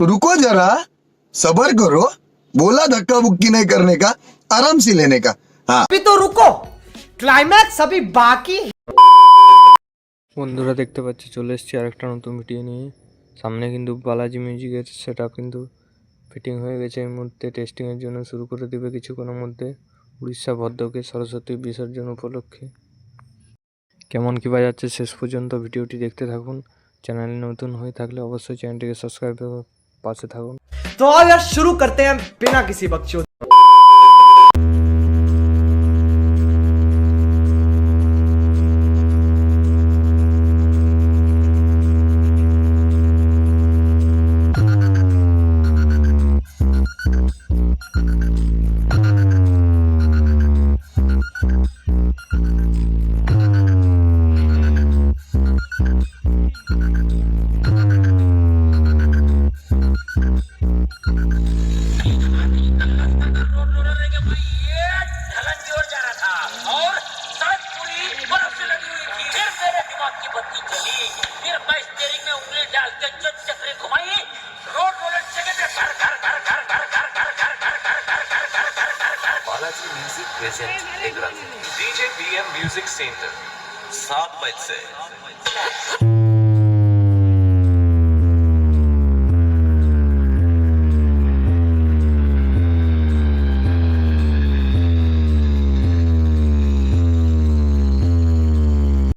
रुको जरा सबर करो बोला धक्का बुक्की नहीं करने का आराम से लेने का हाँ अभी तो रुको क्लाइमैक्स अभी बाकी है বন্ধুরা দেখতে পাচ্ছি চলে এসেছি আরেকটা নতুন ভিডিও নিয়ে সামনে কিন্তু বালাজি মিউজিকের সেটা কিন্তু ফিটিং হয়ে গেছে এই মুহূর্তে টেস্টিংয়ের জন্য শুরু করে দেবে কিছুক্ষণের মধ্যে উড়িষ্যা ভদ্রকে সরস্বতী বিসর্জন উপলক্ষে কেমন কী বাজাচ্ছে শেষ পর্যন্ত ভিডিওটি দেখতে থাকুন চ্যানেলে নতুন হয়ে থাকলে অবশ্যই চ্যানেলটিকে সাবস্ক্রাইব पास से था तो आज यार शुरू करते हैं बिना किसी बक्चो फिर मैं स्टेरिंग में उंगली डाल के जब चक्री घुमाई रोड रोलर चले गए घर घर घर घर घर घर घर घर घर घर घर घर घर घर घर घर Balaji music present DJ BM music centre सात बज से